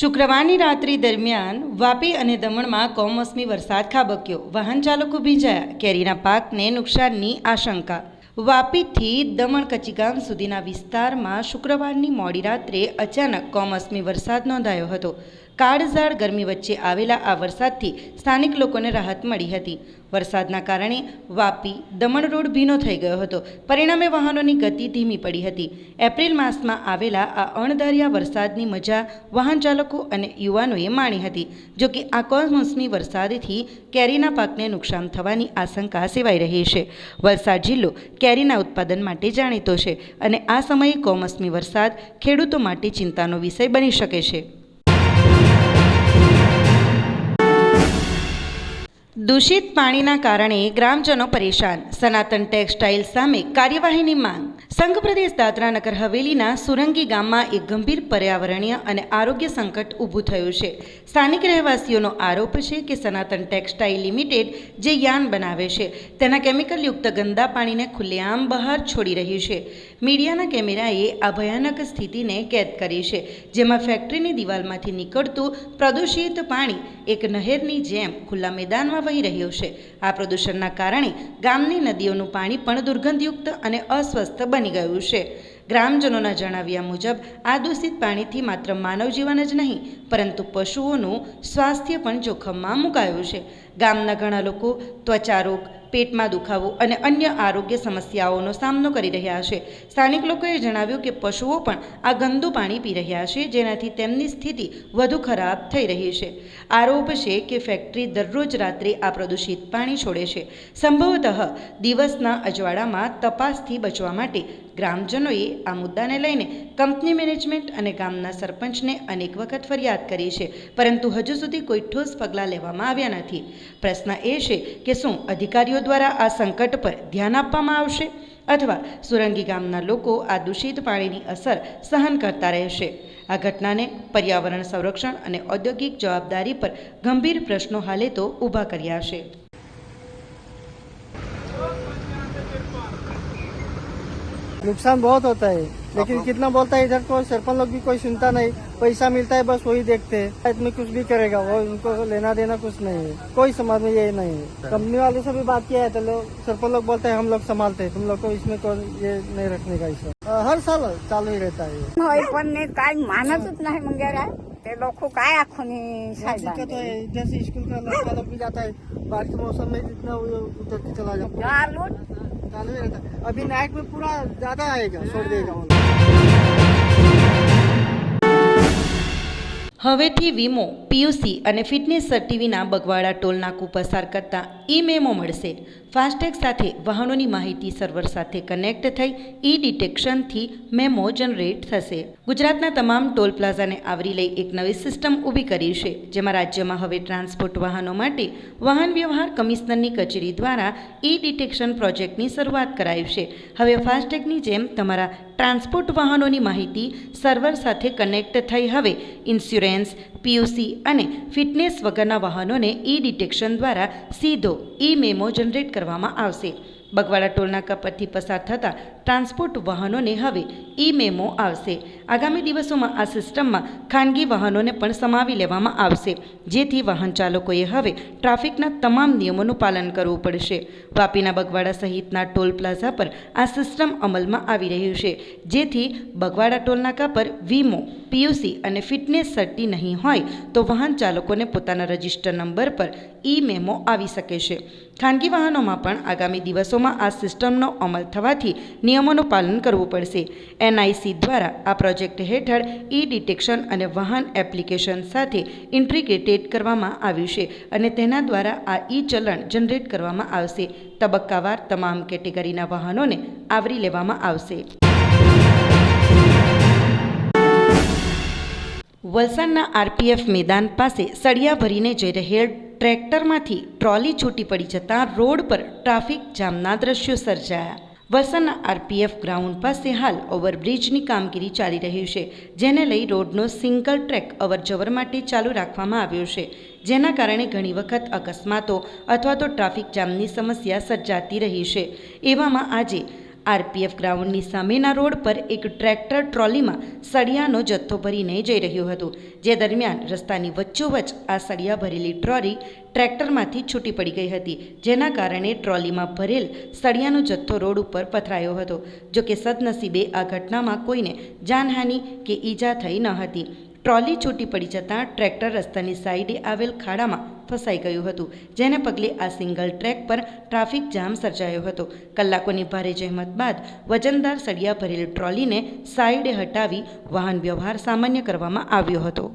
શુક્રવારની રાત્રિ દરમિયાન વાપી અને દમણમાં કમોસમી વરસાદ ખાબક્યો. વાહન ચાલકો ભીંજાયા. કેરીના પાકને નુકસાનની આશંકા. વાપીથી દમણ કચીગામ સુધીના વિસ્તારમાં શુક્રવારની મોડી રાત્રે અચાનક કમોસમી વરસાદ નોંધાયો હતો. કાળઝાળ ગરમી વચ્ચે આવેલા આ વરસાદથી સ્થાનિક લોકોને રાહત મળી હતી. વરસાદના કારણે વાપી દમણ રોડ ભીનો થઈ ગયો હતો. પરિણામે વાહનોની ગતિ ધીમી પડી હતી. એપ્રિલ માસમાં આવેલા આ અણધાર્યા વરસાદની મજા વાહન ચાલકો અને યુવાનોએ માણી હતી જોકે આ કોમોસમી વરસાદથી કેરીના પાકને નુકસાન થવાની આશંકા સેવાઈ રહી છે. વલસાડ જિલ્લો કેરીના ઉત્પાદન માટે જાણીતો છે અને આ સમયે કોમોસમી વરસાદ ખેડૂતો માટે ચિંતાનો વિષય બની શકે છે. દૂષિત પાણીના કારણે ગ્રામજનો પરેશાન. સનાતન ટેક્સટાઇલ સામે કાર્યવાહીની માંગ. સંઘ પ્રદેશ દાદરા નગર હવેલીના સુરંગી ગામમાં એક ગંભીર પર્યાવરણીય અને આરોગ્ય સંકટ ઊભું થયું છે. સ્થાનિક રહેવાસીઓનો આરોપ છે કે સનાતન ટેક્સટાઇલ લિમિટેડ જે યાન બનાવે છે, તેના કેમિકલયુક્ત ગંદા પાણીને ખુલ્લેઆમ બહાર છોડી રહ્યું છે. મીડિયાના કેમેરાએ આ ભયાનક સ્થિતિને કેદ કરી છે, જેમાં ફેક્ટરીની દિવાલમાંથી નીકળતું પ્રદૂષિત પાણી એક નહેરની જેમ ખુલ્લા મેદાનમાં વહી રહ્યું છે. આ પ્રદૂષણના કારણે ગામની નદીઓનું પાણી પણ દુર્ગંધયુક્ત અને અસ્વસ્થ બની ગયું છે. ગ્રામજનોના જણાવ્યા મુજબ, આ દૂષિત પાણીથી માત્ર માનવ જીવન જ નહીં, પરંતુ પશુઓનું સ્વાસ્થ્ય પણ જોખમમાં મુકાયું છે. ગામના ઘણા લોકો ત્વચા રોગ પેટમાં દુખાવો અને અન્ય આરોગ્ય સમસ્યાઓનો સામનો કરી રહ્યા છે. સ્થાનિક લોકોએ જણાવ્યું કે પશુઓ પણ આ ગંદુ પાણી પી રહ્યા છે, જેનાથી તેમની સ્થિતિ વધુ ખરાબ થઈ રહી છે. આરોપ છે કે ફેક્ટરી દરરોજ રાત્રે આ પ્રદૂષિત પાણી છોડે છે. સંભવતઃ દિવસના અજવાળામાં તપાસથી બચવા માટે ગ્રામજનોએ આ મુદ્દાને લઈને કંપની મેનેજમેન્ટ અને ગામના સરપંચને અનેક વખત ફરિયાદ કરી છે, પરંતુ હજુ સુધી કોઈ ઠોસ પગલાં લેવામાં આવ્યા નથી. પ્રશ્ન એ છે કે શું અધિકારીઓ દ્વારા આ સંકટ પર ધ્યાન આપવામાં આવશે અથવા સુરંગી ગામના લોકો આ દૂષિત પાણીની અસર સહન કરતા રહેશે આ ઘટનાને પર્યાવરણ સંરક્ષણ અને ઔદ્યોગિક જવાબદારી પર ગંભીર પ્રશ્નો હાલે તો ઊભા કર્યા છે नुकसान बहुत होता है लेकिन कितना बोलता है इधर तो सरपंच लोग भी कोई सुनता नहीं पैसा मिलता है बस वही देखते हैं। इसमें कुछ भी करेगा वो उनको लेना देना कुछ नहीं है। कोई समाज में ये नहीं है। कंपनी वाले से भी बात किया है तो लोग सरपंच लोग बोलते हैं हम लोग संभालते हैं। तुम लोग को इसमें कोई ये नहीं रखने का इसमें हर साल चालू ही रहता है पण ने काय मानतच नाही मग काय ते लोक काय आखून दिक्कत है जैसे स्कूल का लड़का लोग भी जाता है बारिश के मौसम में जितना के चला जाता है। चालू चालू ही रहता है। अभी नाइट में पूरा ज़्यादा आएगा छोड़ देगा। હવેથી વીમો પીયુસી અને ફિટનેસ સર્ટિવિના બગવાડા ટોલ નાકુ પસાર કરતા ઈ મેમો મળશે. ફાસ્ટેગ સાથે વાહનોની માહિતી સર્વર સાથે કનેક્ટ થઈ ઈ ડિટેક્શનથી મેમો જનરેટ થશે. ગુજરાતના તમામ ટોલ પ્લાઝાને આવરી લઈ એક નવી સિસ્ટમ ઊભી કરી છે, જેમાં રાજ્યમાં હવે ટ્રાન્સપોર્ટ વાહનો માટે વાહન વ્યવહાર કમિશનરની કચેરી દ્વારા ઈ ડિટેક્શન પ્રોજેક્ટની શરૂઆત કરાઈ છે. હવે ફાસ્ટેગની જેમ તમારા ટ્રાન્સપોર્ટ વાહનોની માહિતી સર્વર સાથે કનેક્ટ થઈ હવે ઇન્સ્યોરન્સ પીયુસી અને ફિટનેસ વગરના વાહનોને ઈ ડિટેક્શન દ્વારા સીધો ઈ મેમો જનરેટ કરવામાં આવશે. બગવાડા ટોલનાકા પરથી પસાર થતા ટ્રાન્સપોર્ટ વાહનોને હવે ઈ મેમો આવશે. આગામી દિવસોમાં આ સિસ્ટમમાં ખાનગી વાહનોને પણ સમાવી લેવામાં આવશે. જેથી વાહન ચાલકોએ હવે ટ્રાફિકના તમામ નિયમોનું પાલન કરવું પડશે. વાપીના બગવાડા સહિતના ટોલ પ્લાઝા પર આ સિસ્ટમ અમલમાં આવી રહ્યું છે. જેથી બગવાડા ટોલનાકા પર વીમો, પીયુસી અને ફિટનેસ સર્ટી નહીં હોય તો વાહન ચાલકોને પોતાના રજિસ્ટર નંબર પર ઈ મેમો આવી શકે છે. ખાનગી વાહનોમાં પણ આગામી દિવસોમાં આ સિસ્ટમનો અમલ થવાથી નિયમોનું પાલન કરવું પડશે. એનઆઈસી દ્વારા આ પ્રોજેક્ટ હેઠળ ઈ ડિટેક્શન અને વાહન એપ્લિકેશન સાથે ઇન્ટ્રીગ્રેટેડ કરવામાં આવ્યું છે અને તેના દ્વારા આ ઈ ચલણ જનરેટ કરવામાં આવશે. તબક્કાવાર તમામ કેટેગરીના વાહનોને આવરી લેવામાં આવશે. વલસાડના આરપીએફ મેદાન પાસે સળિયા ભરીને જઈ રહેલ ટ્રેક્ટરમાંથી ટ્રોલી છૂટી પડી જતાં રોડ પર ટ્રાફિક જામના દ્રશ્યો સર્જાયા. વલસાડના આરપીએફ ગ્રાઉન્ડ પાસે હાલ ઓવરબ્રિજની કામગીરી ચાલી રહી છે, જેને લઈ રોડનો સિંગલ ટ્રેક અવરજવર માટે ચાલુ રાખવામાં આવ્યો છે. જેના કારણે ઘણી વખત અકસ્માતો અથવા તો ટ્રાફિક જામની સમસ્યા સર્જાતી રહી છે. એવામાં આજે આરપીએફ ગ્રાઉન્ડની સામેના રોડ પર એક ટ્રેક્ટર ટ્રોલીમાં સળિયાનો જથ્થો ભરીને જઈ રહ્યું હતું. જે દરમિયાન રસ્તાની વચ્ચોવચ્ચ આ સળિયા ભરેલી ટ્રોલી ટ્રેક્ટરમાંથી છૂટી પડી ગઈ હતી, જેના કારણે ટ્રોલીમાં ભરેલ સળિયાનો જથ્થો રોડ ઉપર પથરાયો હતો. જોકે સદનસીબે આ ઘટનામાં કોઈને જાનહાનિ કે ઈજા થઈ ન હતી. ટ્રોલી છૂટી પડી જતાં ટ્રેક્ટર રસ્તાની સાઈડે આવેલ ખાડામાં ફસાઈ ગયું હતું, જેને પગલે આ સિંગલ ટ્રેક પર ટ્રાફિક જામ સર્જાયો હતો. કલાકોની ભારે જહેમત બાદ વજનદાર સળિયા ભરેલ ટ્રોલીને સાઈડે હટાવી વાહન વ્યવહાર સામાન્ય કરવામાં આવ્યો હતો.